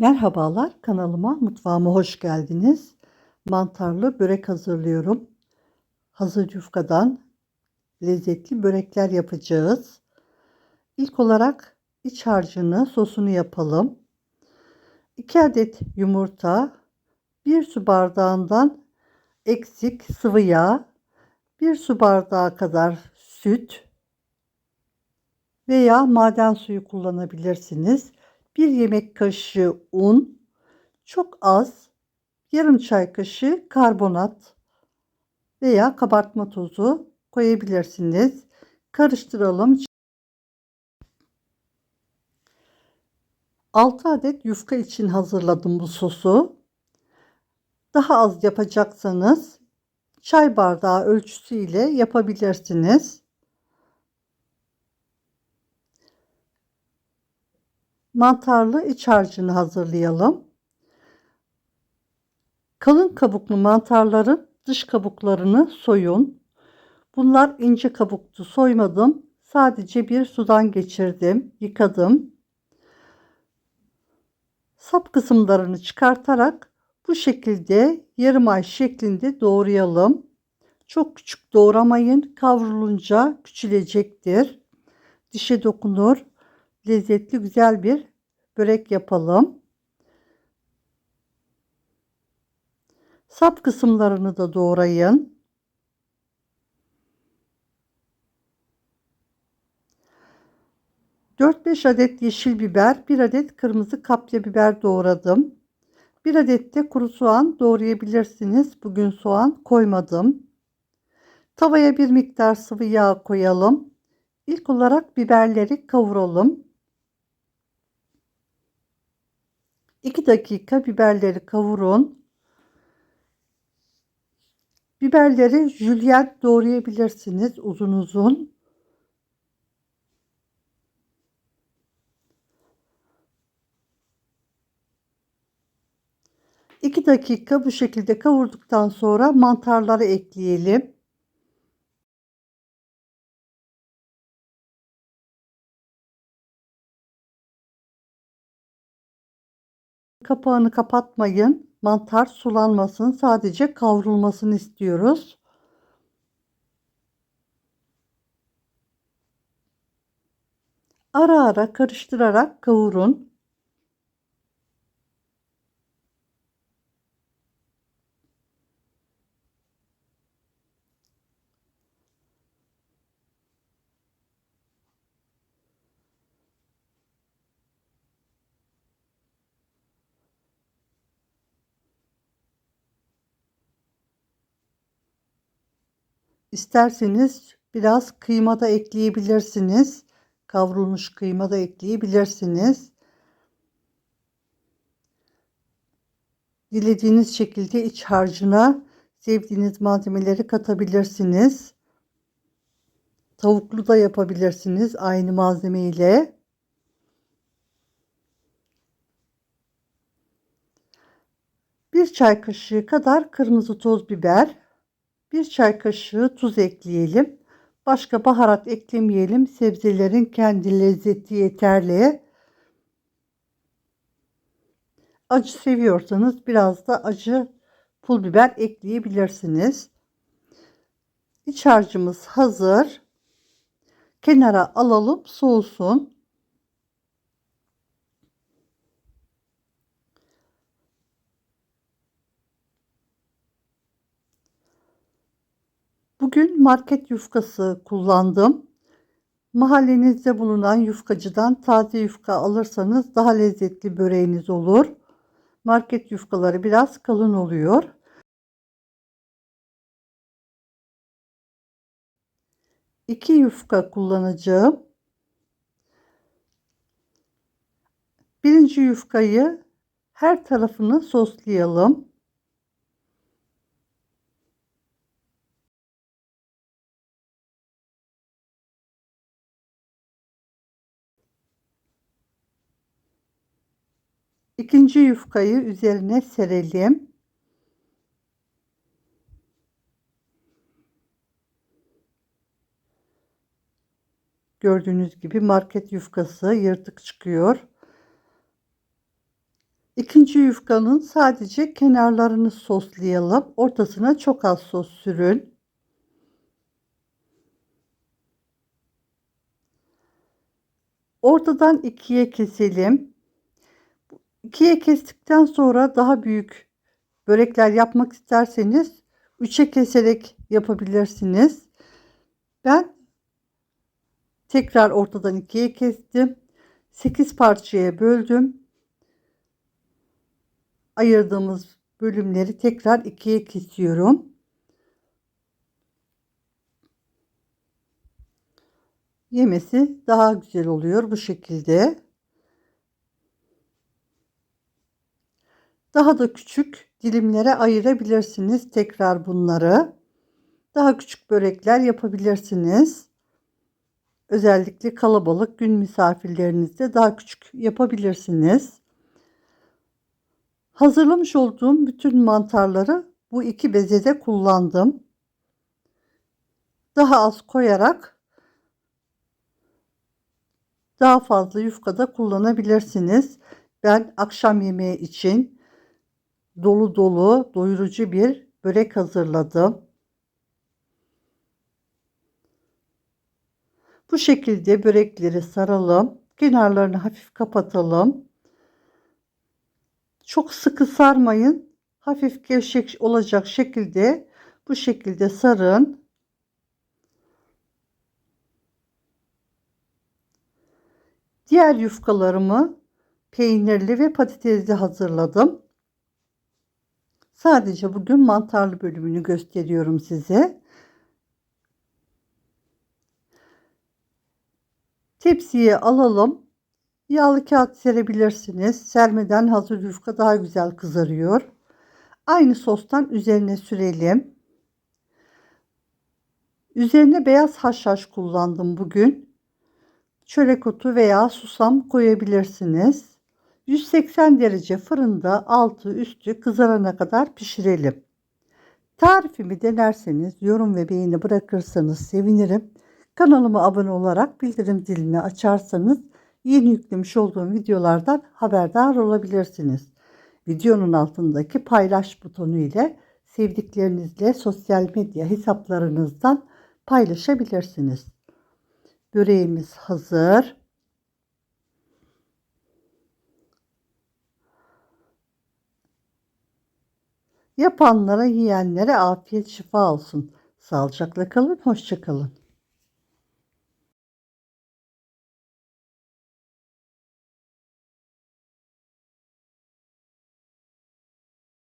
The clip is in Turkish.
Merhabalar, kanalıma, mutfağıma hoş geldiniz. Mantarlı börek hazırlıyorum. Hazır yufkadan lezzetli börekler yapacağız. İlk olarak iç harcını, sosunu yapalım. 2 adet yumurta, 1 su bardağından eksik sıvı yağ, 1 su bardağı kadar süt veya maden suyu kullanabilirsiniz. 1 yemek kaşığı un, çok az yarım çay kaşığı karbonat veya kabartma tozu koyabilirsiniz. Karıştıralım. 6 adet yufka için hazırladım bu sosu. Daha az yapacaksanız çay bardağı ölçüsüyle yapabilirsiniz. Mantarlı iç harcını hazırlayalım. Kalın kabuklu mantarların dış kabuklarını soyun. Bunlar ince kabuktu soymadım. Sadece bir sudan geçirdim, yıkadım. Sap kısımlarını çıkartarak bu şekilde yarım ay şeklinde doğrayalım. Çok küçük doğramayın. Kavrulunca küçülecektir. Dişe dokunur lezzetli güzel bir börek yapalım. Sap kısımlarını da doğrayın. Dört beş adet yeşil biber, bir adet kırmızı kapya biber doğradım. Bir adet de kuru soğan doğrayabilirsiniz. Bugün soğan koymadım. Tavaya bir miktar sıvı yağ koyalım. İlk olarak biberleri kavuralım. 2 dakika biberleri kavurun. Biberleri jülyen doğrayabilirsiniz uzun uzun. İki dakika bu şekilde kavurduktan sonra mantarları ekleyelim. Kapağını kapatmayın. Mantar sulanmasın. Sadece kavrulmasını istiyoruz. Ara ara karıştırarak kavurun. İsterseniz biraz kıyma da ekleyebilirsiniz. Kavrulmuş kıyma da ekleyebilirsiniz. Dilediğiniz şekilde iç harcına sevdiğiniz malzemeleri katabilirsiniz. Tavuklu da yapabilirsiniz aynı malzeme ile. Bir çay kaşığı kadar kırmızı toz biber, 1 çay kaşığı tuz ekleyelim. Başka baharat eklemeyelim. Sebzelerin kendi lezzeti yeterli. Acı seviyorsanız biraz da acı pul biber ekleyebilirsiniz. İç harcımız hazır. Kenara alalım soğusun. Bugün market yufkası kullandım. Mahallenizde bulunan yufkacıdan taze yufka alırsanız daha lezzetli böreğiniz olur. Market yufkaları biraz kalın oluyor. İki yufka kullanacağım. Birinci yufkayı her tarafını soslayalım. İkinci yufkayı üzerine serelim. Gördüğünüz gibi market yufkası yırtık çıkıyor. İkinci yufkanın sadece kenarlarını soslayalım. Ortasına çok az sos sürün. Ortadan ikiye keselim. İkiye kestikten sonra daha büyük börekler yapmak isterseniz üçe keserek yapabilirsiniz. Ben tekrar ortadan ikiye kestim. 8 parçaya böldüm. Ayırdığımız bölümleri tekrar ikiye kesiyorum. Yemesi daha güzel oluyor bu şekilde. Daha da küçük dilimlere ayırabilirsiniz tekrar bunları. Daha küçük börekler yapabilirsiniz. Özellikle kalabalık gün misafirlerinizde daha küçük yapabilirsiniz. Hazırlamış olduğum bütün mantarları bu iki bezede kullandım. Daha az koyarak daha fazla yufkada kullanabilirsiniz. Ben akşam yemeği için dolu dolu doyurucu bir börek hazırladım. Bu şekilde börekleri saralım. Kenarlarını hafif kapatalım. Çok sıkı sarmayın. Hafif gevşek olacak şekilde bu şekilde sarın. Diğer yufkalarımı peynirli ve patatesli hazırladım. Sadece bugün mantarlı bölümünü gösteriyorum size. Tepsiye alalım. Yağlı kağıt serebilirsiniz. Sermeden hazır yufka daha güzel kızarıyor. Aynı sostan üzerine sürelim. Üzerine beyaz haşhaş kullandım bugün. Çörek otu veya susam koyabilirsiniz. 180 derece fırında altı üstü kızarana kadar pişirelim. Tarifimi denerseniz yorum ve beğeni bırakırsanız sevinirim. Kanalıma abone olarak bildirim zilini açarsanız yeni yüklemiş olduğum videolardan haberdar olabilirsiniz. Videonun altındaki paylaş butonu ile sevdiklerinizle sosyal medya hesaplarınızdan paylaşabilirsiniz. Böreğimiz hazır. Yapanlara, yiyenlere afiyet şifa olsun. Sağlıcakla kalın, hoşça kalın.